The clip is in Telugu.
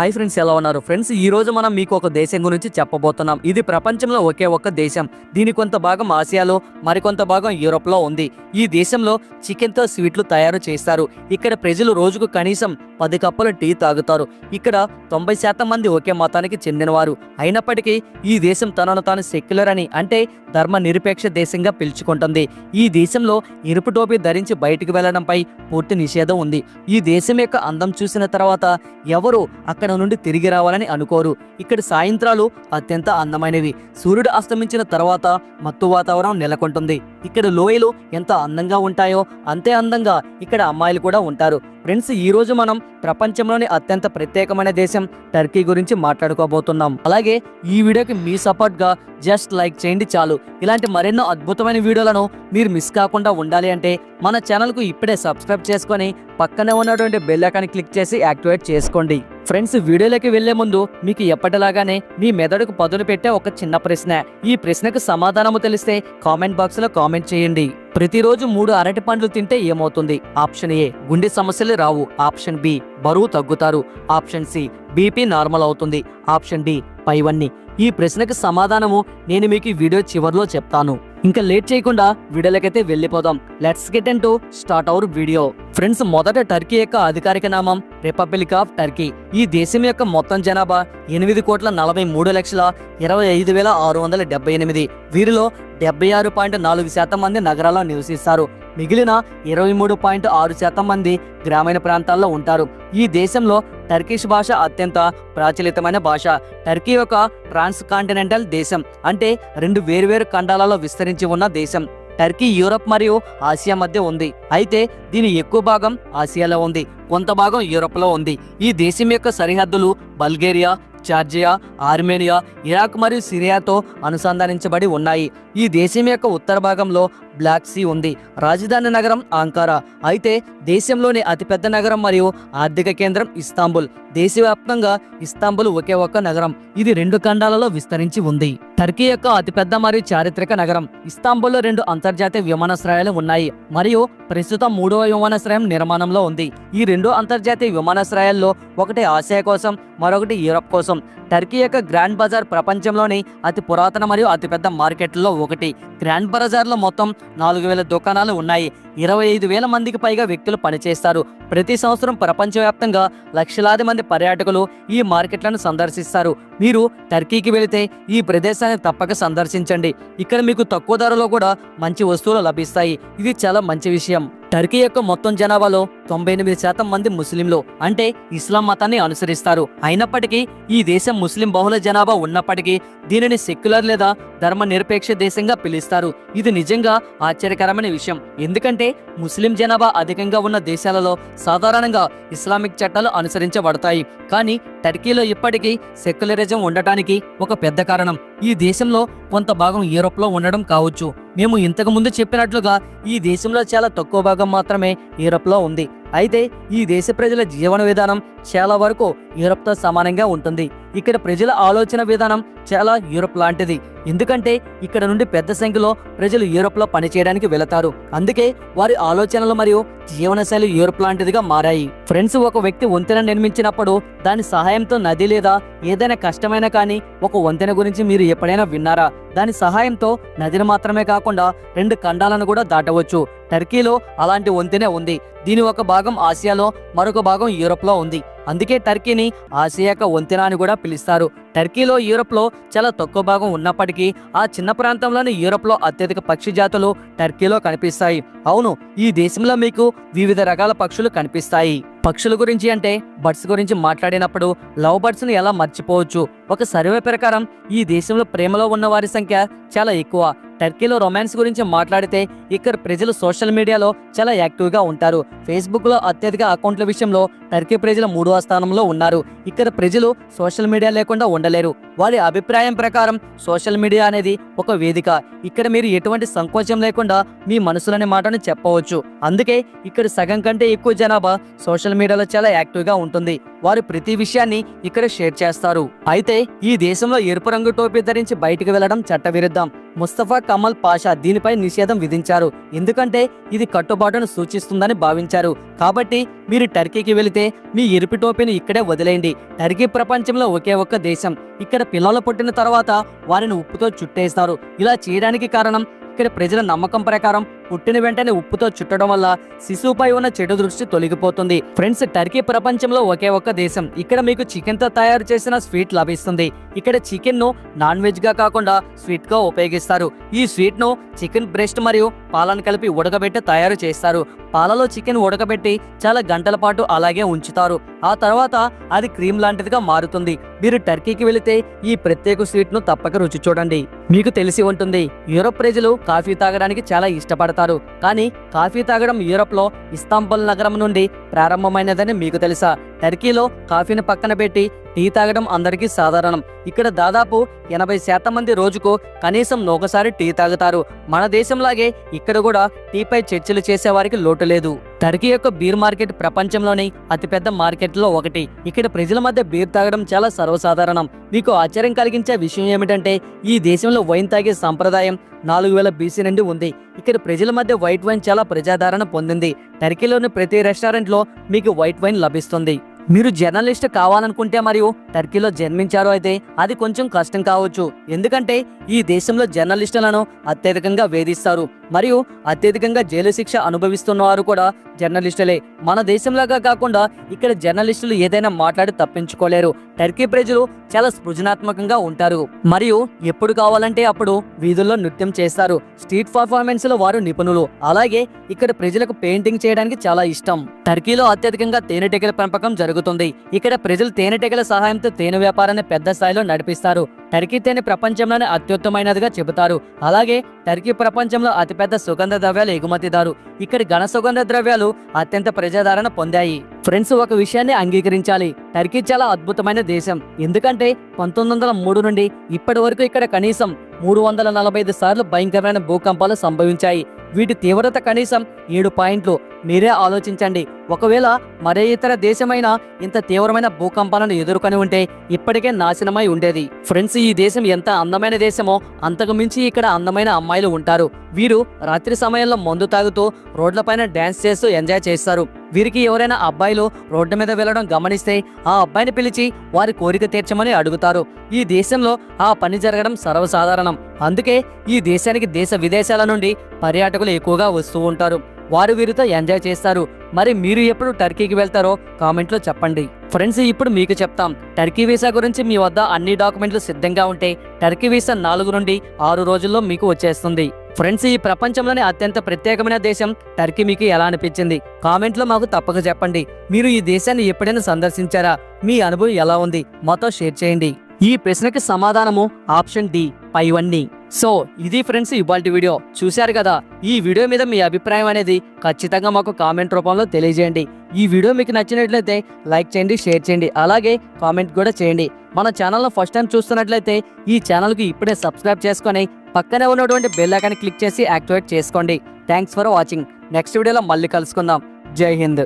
హాయ్ ఫ్రెండ్స్ ఎలా ఉన్నారు? ఫ్రెండ్స్ ఈ రోజు మనం మీకు ఒక దేశం గురించి చెప్పబోతున్నాం. ఇది ప్రపంచంలో ఒకే ఒక్క దేశం. దీని కొంత భాగం ఆసియాలో మరికొంత భాగం యూరోప్లో ఉంది. ఈ దేశంలో చికెన్తో స్వీట్లు తయారు చేస్తారు. ఇక్కడ ప్రజలు రోజుకు కనీసం పది కప్పుల టీ తాగుతారు. ఇక్కడ తొంభై శాతం మంది ఒకే మతానికి చెందినవారు. అయినప్పటికీ ఈ దేశం తనను తాను సెక్యులర్ అని అంటే ధర్మ నిరపేక్ష దేశంగా పిలుచుకుంటుంది. ఈ దేశంలో ఇరుపు టోపీ ధరించి బయటకు వెళ్ళడంపై పూర్తి నిషేధం ఉంది. ఈ దేశం యొక్క అందం చూసిన తర్వాత ఎవరు అక్కడ నుండి తిరిగి రావాలని అనుకోరు. ఇక్కడ సాయంత్రాలు అత్యంత అందమైనవి. సూర్యుడు అస్తమించిన తర్వాత మత్తు వాతావరణం నెలకొంటుంది. ఇక్కడ లోయలు ఎంత అందంగా ఉంటాయో అంతే అందంగా ఇక్కడ అమ్మాయిలు కూడా ఉంటారు. ఫ్రెండ్స్ ఈ రోజు మనం ప్రపంచంలోని అత్యంత ప్రత్యేకమైన దేశం టర్కీ గురించి మాట్లాడుకోబోతున్నాం. అలాగే ఈ వీడియోకి మీ సపోర్ట్గా జస్ట్ లైక్ చేయండి చాలు. ఇలాంటి మరెన్నో అద్భుతమైన వీడియోలను మీరు మిస్ కాకుండా ఉండాలి అంటే మన ఛానల్కు ఇప్పుడే సబ్స్క్రైబ్ చేసుకొని పక్కనే ఉన్నటువంటి బెల్ ఐకాన్ క్లిక్ చేసి యాక్టివేట్ చేసుకోండి. ఫ్రెండ్స్ వీడియోలోకి వెళ్ళే ముందు మీకు ఎప్పటిలాగానే మీ మెదడుకు పదును పెట్టే ఒక చిన్న ప్రశ్న. ఈ ప్రశ్నకు సమాధానము తెలిస్తే కామెంట్ బాక్స్లో కామెంట్ చేయండి. ప్రతిరోజు మూడు అరటి పండ్లు తింటే ఏమవుతుంది? ఆప్షన్ ఏ గుండె సమస్యలు రావు. ఆప్షన్ బి బరువు తగ్గుతారు. ఆప్షన్ సి బీపీ నార్మల్ అవుతుంది. ఆప్షన్ డి పైవన్నీ. ఈ ప్రశ్నకు సమాధానము నేను మీకు ఈ వీడియో చివరిలో చెప్తాను. ఇంకా లేట్ చేయకుండా వీడియోలకైతే వెళ్ళిపోదాం. Let's get and to start our video. Friends మొదట టర్కీ యొక్క అధికారిక నామం రిపబ్లిక్ ఆఫ్ టర్కీ. ఈ దేశం యొక్క మొత్తం జనాభా ఎనిమిది కోట్ల నలభై మూడు లక్షల ఇరవై ఐదు వేల ఆరు వందల డెబ్బై ఎనిమిది. వీరిలో డెబ్బై ఆరు పాయింట్ నాలుగు శాతం మంది నగరాల్లో నివసిస్తారు. మిగిలిన ఇరవై మూడు పాయింట్ ఆరు శాతం మంది గ్రామీణ ప్రాంతాల్లో ఉంటారు. ఈ దేశంలో టర్కిష్ భాష అత్యంత ప్రాచలితమైన భాష. టర్కీ ఒక ట్రాన్స్ కాంటినెంటల్ దేశం. అంటే రెండు వేర్వేరు ఖండాలలో విస్తరించి ఉన్న దేశం. టర్కీ యూరప్ మరియు ఆసియా మధ్య ఉంది. అయితే దీని ఎక్కువ భాగం ఆసియాలో ఉంది. కొంత భాగం యూరప్లో ఉంది. ఈ దేశం యొక్క సరిహద్దులు బల్గేరియా జార్జియా ఆర్మేనియా ఇరాక్ మరియు సిరియాతో అనుసంధానించబడి ఉన్నాయి. ఈ దేశం యొక్క ఉత్తర భాగంలో బ్లాక్ సీ ఉంది. రాజధాని నగరం ఆంకారా అయితే దేశంలోని అతిపెద్ద నగరం మరియు ఆర్థిక కేంద్రం ఇస్తాంబుల్. దేశవ్యాప్తంగా ఇస్తాంబుల్ ఒకే ఒక్క నగరం. ఇది రెండు ఖండాలలో విస్తరించి ఉంది. టర్కీ యొక్క అతిపెద్ద మరియు చారిత్రక నగరం. ఇస్తాంబుల్లో రెండు అంతర్జాతీయ విమానాశ్రయాలు ఉన్నాయి. మరియు ప్రస్తుతం మూడవ విమానాశ్రయం నిర్మాణంలో ఉంది. ఈ రెండు అంతర్జాతీయ విమానాశ్రయాల్లో ఒకటి ఆసియా కోసం మరొకటి యూరప్ కోసం టర్కీ యొక్క గ్రాండ్ బజార్ ప్రపంచంలోని అతి పురాతన మరియు అతిపెద్ద మార్కెట్లలో ఒకటి. గ్రాండ్ బజార్లో మొత్తం నాలుగు వేల దుకాణాలు ఉన్నాయి. ఇరవై ఐదు వేల మందికి పైగా వ్యక్తులు పనిచేస్తారు. ప్రతి సంవత్సరం ప్రపంచవ్యాప్తంగా లక్షలాది మంది పర్యాటకులు ఈ మార్కెట్లను సందర్శిస్తారు. మీరు టర్కీకి వెళితే ఈ ప్రదేశాన్ని తప్పక సందర్శించండి. ఇక్కడ మీకు తక్కువ ధరలో కూడా మంచి వస్తువులు లభిస్తాయి. ఇది చాలా మంచి విషయం. టర్కీ యొక్క మొత్తం జనాభాలో తొంభై ఎనిమిది శాతం మంది ముస్లింలు అంటే ఇస్లాం మతాన్ని అనుసరిస్తారు. అయినప్పటికీ ఈ దేశం ముస్లిం బహుళ జనాభా ఉన్నప్పటికీ దీనిని సెక్యులర్ లేదా ధర్మ నిరపేక్ష దేశంగా పిలుస్తారు. ఇది నిజంగా ఆశ్చర్యకరమైన విషయం. ఎందుకంటే ముస్లిం జనాభా అధికంగా ఉన్న దేశాలలో సాధారణంగా ఇస్లామిక్ చట్టాలు అనుసరించబడతాయి. కానీ టర్కీలో ఇప్పటికీ సెక్యులరిజం ఉండటానికి ఒక పెద్ద కారణం. ఈ దేశంలో కొంత భాగం యూరోప్లో ఉండడం కావచ్చు. మేము ఇంతకు ముందు చెప్పినట్లుగా ఈ దేశంలో చాలా తక్కువ భాగం మాత్రమే యూరోప్లో ఉంది. అయితే ఈ దేశ ప్రజల జీవన విధానం చాలా వరకు యూరోప్తో సమానంగా ఉంటుంది. ఇక్కడ ప్రజల ఆలోచన విధానం చాలా యూరోప్ లాంటిది. ఎందుకంటే ఇక్కడ నుండి పెద్ద సంఖ్యలో ప్రజలు యూరోప్లో పనిచేయడానికి వెళతారు. అందుకే వారి ఆలోచనలు మరియు జీవనశైలి యూరోప్ లాంటిదిగా మారాయి. ఫ్రెండ్స్ ఒక వ్యక్తి వంతెన నిర్మించినప్పుడు దాని సహాయంతో నది లేదా ఏదైనా కష్టమైన కానీ ఒక వంతెన గురించి మీరు ఎప్పుడైనా విన్నారా? దాని సహాయంతో నదిని మాత్రమే కాకుండా రెండు ఖండాలను కూడా దాటవచ్చు. టర్కీలో అలాంటి వంతెనే ఉంది. దీని ఒక భాగం ఆసియాలో మరొక భాగం యూరోప్లో ఉంది. అందుకే టర్కీని ఆసియాక వంతెన అని కూడా పిలుస్తారు. టర్కీలో యూరప్లో చాలా తక్కువ భాగం ఉన్నప్పటికీ ఆ చిన్న ప్రాంతంలోని యూరప్లో అత్యధిక పక్షి జాతులు టర్కీలో కనిపిస్తాయి. అవును ఈ దేశంలో మీకు వివిధ రకాల పక్షులు కనిపిస్తాయి. పక్షుల గురించి అంటే బర్డ్స్ గురించి మాట్లాడినప్పుడు లవ్ బర్డ్స్ను ఎలా మర్చిపోవచ్చు? ఒక సర్వే ప్రకారం ఈ దేశంలో ప్రేమలో ఉన్న వారి సంఖ్య చాలా ఎక్కువ. టర్కీలో రొమాన్స్ గురించి మాట్లాడితే ఇక్కడ ప్రజలు సోషల్ మీడియాలో చాలా యాక్టివ్గా ఉంటారు. ఫేస్బుక్లో అత్యధిక అకౌంట్ల విషయంలో టర్కీ ప్రజలు మూడవ స్థానంలో ఉన్నారు. ఇక్కడ ప్రజలు సోషల్ మీడియా లేకుండా ఉండలేరు. వారి అభిప్రాయం ప్రకారం సోషల్ మీడియా అనేది ఒక వేదిక. ఇక్కడ మీరు ఎటువంటి సంకోచం లేకుండా మీ మనసులనే మాటను చెప్పవచ్చు. అందుకే ఇక్కడ సగం కంటే ఎక్కువ జనాభా సోషల్ మీడియాలో చాలా యాక్టివ్గా ఉంటుంది. వారు ప్రతి విషయాన్ని ఇక్కడ షేర్ చేస్తారు. అయితే ఈ దేశంలో ఎరుపు రంగు టోపీ ధరించి బయటకు వెళ్ళడం చట్టవిరుద్ధం. ముస్తఫా కమల్ పాషా దీనిపై నిషేధం విధించారు. ఎందుకంటే ఇది కట్టుబాటును సూచిస్తుందని భావించారు. కాబట్టి మీరు టర్కీకి వెళితే మీ ఎరుపు టోపీని ఇక్కడే వదిలేయండి. టర్కీ ప్రపంచంలో ఒకే ఒక్క దేశం. ఇక్కడ పిల్లలు పుట్టిన తర్వాత వారిని ఉప్పుతో చుట్టేస్తారు. ఇలా చేయడానికి కారణం ఇక్కడ ప్రజల నమ్మకం ప్రకారం పుట్టిన వెంటనే ఉప్పుతో చుట్టడం వల్ల శిశువుపై ఉన్న చెడు దృష్టి తొలగిపోతుంది. ఫ్రెండ్స్ టర్కీ ప్రపంచంలో ఒకే ఒక్క దేశం. ఇక్కడ మీకు చికెన్తో తయారు చేసిన స్వీట్ లభిస్తుంది. ఇక్కడ చికెన్ను నాన్ వెజ్గా కాకుండా స్వీట్గా ఉపయోగిస్తారు. ఈ స్వీట్ను చికెన్ బ్రెస్ట్ మరియు పాలను కలిపి ఉడకబెట్టి తయారు చేస్తారు. పాలలో చికెన్ ఉడకబెట్టి చాలా గంటల పాటు అలాగే ఉంచుతారు. ఆ తర్వాత అది క్రీమ్ లాంటిదిగా మారుతుంది. మీరు టర్కీకి వెళితే ఈ ప్రత్యేక స్వీట్ను తప్పక రుచి చూడండి. మీకు తెలిసి ఉంటుంది యూరప్ ప్రజలు కాఫీ తాగడానికి చాలా ఇష్టపడతారు. కానీ కాఫీ తాగడం యూరప్లో ఇస్తాంబుల్ నగరం నుండి ప్రారంభమైనదని మీకు తెలుసా? టర్కీలో కాఫీని పక్కన పెట్టి టీ తాగడం అందరికీ సాధారణం. ఇక్కడ దాదాపు ఎనభై శాతం మంది రోజుకు కనీసం ఒకసారి టీ తాగుతారు. మన దేశంలాగే ఇక్కడ కూడా టీపై చర్చలు చేసేవారికి లోటు లేదు. టర్కీ యొక్క బీర్ మార్కెట్ ప్రపంచంలోని అతిపెద్ద మార్కెట్లో ఒకటి. ఇక్కడ ప్రజల మధ్య బీర్ తాగడం చాలా సర్వసాధారణం. మీకు ఆశ్చర్యం కలిగించే విషయం ఏమిటంటే ఈ దేశంలో వైన్ తాగే సంప్రదాయం నాలుగు వేల బీసీ నుండి ఉంది. ఇక్కడ ప్రజల మధ్య వైట్ వైన్ చాలా ప్రజాదరణ పొందింది. టర్కీలోని ప్రతి రెస్టారెంట్లో మీకు వైట్ వైన్ లభిస్తుంది. మీరు జర్నలిస్ట్ కావాలనుకుంటే మరియు టర్కీలో జన్మించారు అయితే అది కొంచెం కష్టం కావచ్చు. ఎందుకంటే ఈ దేశంలో జర్నలిస్టులను అత్యధికంగా వేధిస్తారు. మరియు అత్యధికంగా జైలు శిక్ష అనుభవిస్తున్న వారు కూడా జర్నలిస్టులే. మన దేశంలాగా కాకుండా ఇక్కడ జర్నలిస్టులు ఏదైనా మాట్లాడి తప్పించుకోలేరు. టర్కీ ప్రజలు చాలా సృజనాత్మకంగా ఉంటారు. మరియు ఎప్పుడు కావాలంటే అప్పుడు వీధుల్లో నృత్యం చేస్తారు. స్ట్రీట్ పర్ఫార్మెన్స్లో వారు నిపుణులు. అలాగే ఇక్కడ ప్రజలకు పెయింటింగ్ చేయడానికి చాలా ఇష్టం. టర్కీలో అత్యధికంగా తేనెటీగల పెంపకం జరుగుతుంది. ఇక్కడ ప్రజలు తేనెటీగల సహాయంతో తేనె వ్యాపారాన్ని పెద్ద స్థాయిలో నడిపిస్తారు. టర్కీ తేనె ప్రపంచంలోనే అత్యుత్తమైనదిగా చెబుతారు. అలాగే టర్కీ ప్రపంచంలో అతిపెద్ద సుగంధ ద్రవ్యాలు ఎగుమతిదారు. ఇక్కడ ఘన సుగంధ ద్రవ్యాలు అత్యంత ప్రజాదరణ పొందాయి. ఫ్రెండ్స్ ఒక విషయాన్ని అంగీకరించాలి. టర్కీ చాలా అద్భుతమైన దేశం. ఎందుకంటే పంతొమ్మిది వందల మూడు నుండి ఇప్పటి వరకు ఇక్కడ కనీసం మూడు వందల నలభై ఐదు సార్లు భయంకరమైన భూకంపాలు సంభవించాయి. వీటి తీవ్రత కనీసం ఏడు పాయింట్లు. మీరే ఆలోచించండి. ఒకవేళ మరే ఇతర దేశమైన ఇంత తీవ్రమైన భూకంపాలను ఎదుర్కొని ఉంటే ఇప్పటికే నాశనమై ఉండేది. ఫ్రెండ్స్ ఈ దేశం ఎంత అందమైన దేశమో అంతకు మించి ఇక్కడ అందమైన అమ్మాయిలు ఉంటారు. వీరు రాత్రి సమయంలో మందు తాగుతూ రోడ్లపైన డ్యాన్స్ చేస్తూ ఎంజాయ్ చేస్తారు. వీరికి ఎవరైనా అబ్బాయిలు రోడ్డు మీద వెళ్ళడం గమనిస్తే ఆ అబ్బాయిని పిలిచి వారి కోరిక తీర్చమని అడుగుతారు. ఈ దేశంలో ఆ పని జరగడం సర్వసాధారణం. అందుకే ఈ దేశానికి దేశ విదేశాల నుండి పర్యాటకులు ఎక్కువగా వస్తూ ఉంటారు. వారు వీరితో ఎంజాయ్ చేస్తారు. మరి మీరు ఎప్పుడు టర్కీకి వెళ్తారో కామెంట్లో చెప్పండి. ఫ్రెండ్స్ ఇప్పుడు మీకు చెప్తాం. టర్కీ వీసా గురించి మీ వద్ద అన్ని డాక్యుమెంట్లు సిద్ధంగా ఉంటే టర్కీ వీసా నాలుగు నుండి ఆరు రోజుల్లో మీకు వచ్చేస్తుంది. ఫ్రెండ్స్ ఈ ప్రపంచంలోనే అత్యంత ప్రత్యేకమైన దేశం టర్కీ మీకు ఎలా అనిపించింది? కామెంట్లో మాకు తప్పక చెప్పండి. మీరు ఈ దేశాన్ని ఎప్పుడైనా సందర్శించారా? మీ అనుభవం ఎలా ఉంది? మాతో షేర్ చేయండి. ఈ ప్రశ్నకి సమాధానము ఆప్షన్ డి పైవన్నీ సో ఇది ఫ్రెండ్స్ ఇవాళ వీడియో. చూశారు కదా ఈ వీడియో మీద మీ అభిప్రాయం అనేది ఖచ్చితంగా మాకు కామెంట్ రూపంలో తెలియజేయండి. ఈ వీడియో మీకు నచ్చినట్లయితే లైక్ చేయండి షేర్ చేయండి అలాగే కామెంట్ కూడా చేయండి. మన ఛానల్ను ఫస్ట్ టైం చూస్తున్నట్లయితే ఈ ఛానల్కి ఇప్పుడే సబ్స్క్రైబ్ చేసుకొని పక్కనే ఉన్నటువంటి బెల్ ఐకాన్ క్లిక్ చేసి యాక్టివేట్ చేసుకోండి. Thanks for watching. నెక్స్ట్ వీడియోలో మళ్ళీ కలుసుకుందాం. జై హింద్.